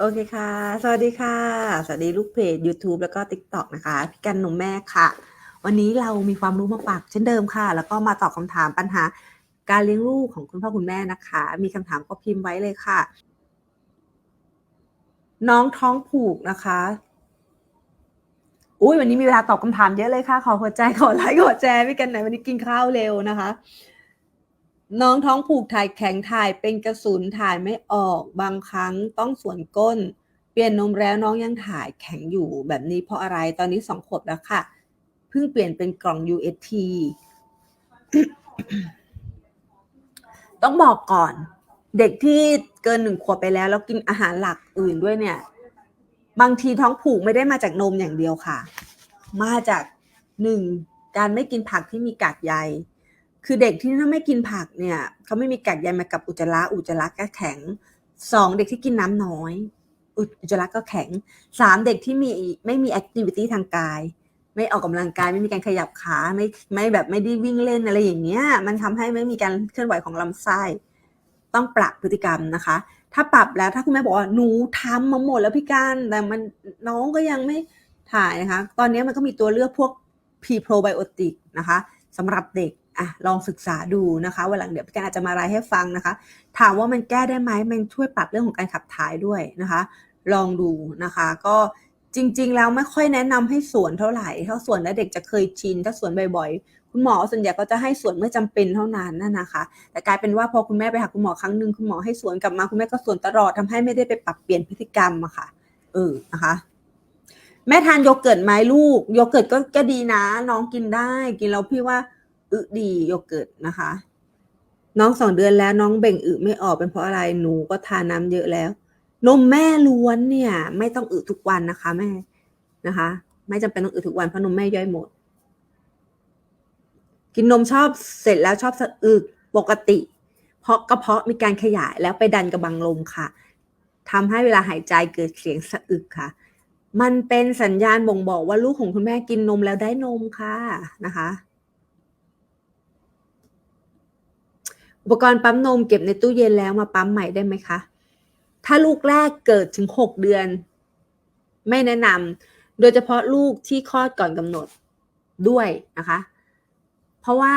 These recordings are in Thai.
โอเคค่ะ สวัสดีค่ะ สวัสดีลูกเพจ YouTube แล้วก็ TikTok นะคะ พี่กันหนุ่มแม่ค่ะ วันนี้เรามีความรู้มาฝากเช่นเดิมค่ะ แล้วก็มาตอบคำถามปัญหาการเลี้ยงลูกของคุณพ่อคุณแม่นะคะ มีคำถามก็พิมพ์ไว้เลยค่ะ น้องท้องผูกนะคะ อุ้ยวันนี้มีเวลาตอบคำถามเยอะเลยค่ะ ขอหัวใจขอไลค์ขอแชร์พี่กันหน่อยวันนี้กินข้าวเร็วนะคะ น้องท้องผูกถ่ายแข็งถ่ายเป็นกระสุนถ่ายไม่ออกบางครั้งต้องสวนก้น เปลี่ยนนมแล้วน้องยังถ่ายแข็งอยู่แบบนี้เพราะอะไรตอนนี้สองขวบแล้วค่ะ เพิ่งเปลี่ยนเป็นกล่อง UST ต้องบอกก่อน เด็กที่เกินหนึ่งขวบไปแล้ว แล้วกินอาหารหลักอื่นด้วยเนี่ย บางทีท้องผูกไม่ได้มาจากนมอย่างเดียวค่ะ มาจากหนึ่งการไม่กินผักที่มีกากใย คือเด็กที่ถ้าไม่กินผักเนี่ยเขาไม่มีกากใยมากับอุจจาระอุจจาระก็แข็งสองเด็กที่กินน้ำน้อย อุจจาระก็แข็งสามเด็กที่มีไม่มีแอคทิวิตี้ทางกาย ไม่ออกกำลังกายไม่มีการขยับขาไม่ไม่แบบไม่ได้วิ่งเล่นอะไรอย่างเงี้ยมันทำให้ไม่มีการเคลื่อนไหวของลำไส้ ต้องปรับพฤติกรรมนะคะ ถ้าปรับแล้วถ้าคุณแม่บอกว่าหนูทำมาหมดแล้วพี่การแต่มันน้องก็ยังไม่ถ่ายนะคะ ตอนนี้มันก็มีตัวเลือกพวก p r o b i o t i c นะคะสำหรับเด็ก อะลองศึกษาดูนะคะวันหลังเดี๋ยวพี่การอาจจะมารายให้ฟังนะคะ ถามว่ามันแก้ได้ไหมมันช่วยปรับเรื่องของการขับถ่ายด้วยนะคะ ลองดูนะคะ ก็จริง ๆ แล้วไม่ค่อยแนะนำให้สวนเท่าไหร่ถ้าสวนแล้วเด็กจะเคยชินถ้าสวนบ่อยๆ คุณหมอส่วนใหญ่ก็จะให้สวนเมื่อจำเป็นเท่านั้นนั่นนะคะ แต่กลายเป็นว่าพอคุณแม่ไปหาคุณหมอครั้งหนึ่งคุณหมอให้สวนกลับมาคุณแม่ก็สวนตลอดทำให้ไม่ได้ไปปรับเปลี่ยนพฤติกรรมอะค่ะเออนะคะแม่ทานโยเกิร์ตไหมลูก โยเกิร์ตก็ก็ดีนะ น้องกินได้ กินแล้วพี่ว่า อึดีโยเกิร์ตนะคะ น้องสองเดือนแล้วน้องเบ่งอึไม่ออกเป็นเพราะอะไรหนูก็ทานน้ำเยอะแล้ว นมแม่ล้วนเนี่ย ไม่ต้องอึทุกวันนะคะ แม่นะคะ ไม่จำเป็นต้องอึทุกวันเพราะนมแม่ย่อยหมด กินนมชอบเสร็จแล้วชอบสะอึกปกติ เพราะกระเพาะมีการขยายแล้วไปดันกระบังลมค่ะทำให้เวลาหายใจเกิดเสียงสะอึกค่ะมันเป็นสัญญาณบ่งบอกว่าลูกของคุณแม่กินนมแล้วได้นมค่ะนะคะ อุปกรณ์ปั๊มนมเก็บในตู้เย็นแล้วมาปั๊มใหม่ได้ไหมคะ ถ้าลูกแรกเกิดถึงหกเดือน ไม่แนะนำโดยเฉพาะลูกที่คลอดก่อนกำหนดด้วยนะคะ เพราะว่า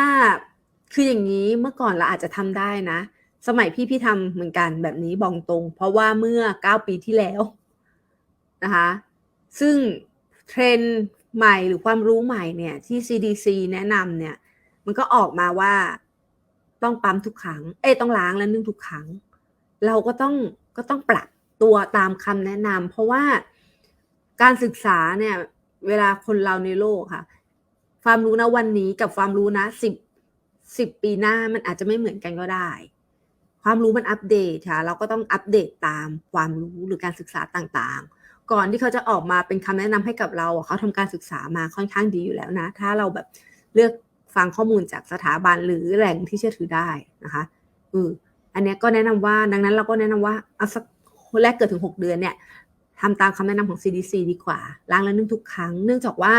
คืออย่างนี้เมื่อก่อนเราอาจจะทำได้นะ สมัยพี่พี่ทำเหมือนกันแบบนี้บองตรง เพราะว่าเมื่อเก้าปีที่แล้วนะคะ ซึ่งเทรนด์ใหม่หรือความรู้ใหม่เนี่ยที่ CDC แนะนำเนี่ย มันก็ออกมาว่า ต้องปั๊มทุกครั้ง เอ้ต้องล้างและนึ่งทุกครั้ง เราก็ต้องก็ต้องปรับตัวตามคำแนะนำเพราะว่าการศึกษาเนี่ย เวลาคนเราในโลกค่ะ ความรู้นะวันนี้กับความรู้นะสิบสิบปีหน้ามันอาจจะไม่เหมือนกันก็ได้ ความรู้มันอัปเดตค่ะ เราก็ต้องอัปเดตตามความรู้หรือการศึกษาต่างๆ ก่อนที่เขาจะออกมาเป็นคำแนะนำให้กับเราเขาทำการศึกษามาค่อนข้างดีอยู่แล้วนะ ถ้าเราแบบเลือก ฟังข้อมูลจากสถาบันหรือแหล่งที่เชื่อถือได้นะคะเอออันนี้ก็แนะนำว่าดังนั้นเราก็แนะนำว่าเอาสักคนแรกเกิดถึง 6 เดือนเนี่ยทำตามคำแนะนำของ CDC ดีกว่าล้างแล้วนึ่งทุกครั้ง เนื่องจากว่า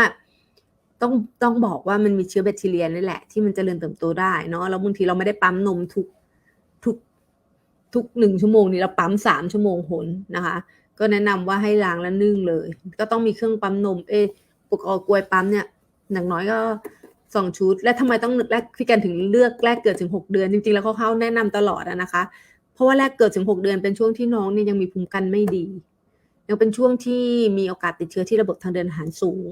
ต้องต้องบอกว่ามันมีเชื้อแบคทีเรียนี่แหละ ที่มันจเจริญเติบโตได้เนาะแล้วบางทีเราไม่ได้ปั๊มนมทุกทุกทุกหนึ่งชั่วโมงนี้เราปั๊มสามชั่วโมงหนนะคะ ก็แนะนำว่าให้ล้างแล้วนึ่งเลย ก็ต้องมีเครื่องปั๊มนม เออุปกรณ์กลวยปั๊มเนี่ยอย่างน้อยก็ สองชุด และทำไมต้องแรกพี่กันถึงเลือกแรกเกิดถึงหกเดือน จริงๆ แล้วเขาแนะนำตลอดนะคะ เพราะว่าแรกเกิดถึงหกเดือนเป็นช่วงที่น้องเนี่ยยังมีภูมิกันไม่ดี ยังเป็นช่วงที่มีโอกาสติดเชื้อที่ระบบทางเดินอาหารสูง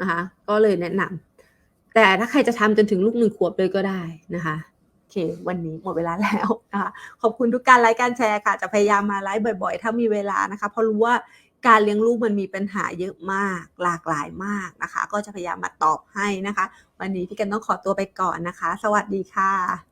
นะคะ ก็เลยแนะนำแต่ถ้าใครจะทำจนถึงลูกหนึ่งขวบเลยก็ได้นะคะโอเค วันนี้หมดเวลาแล้วนะคะขอบคุณทุกการไลค์การแชร์ค่ะ จะพยายามมาไลฟ์บ่อย ๆ ถ้ามีเวลานะคะเพราะรู้ว่า การเลี้ยงลูกมันมีปัญหาเยอะมาก หลากหลายมากนะคะ ก็จะพยายามมาตอบให้นะคะ วันนี้พี่กันต้องขอตัวไปก่อนนะคะ สวัสดีค่ะ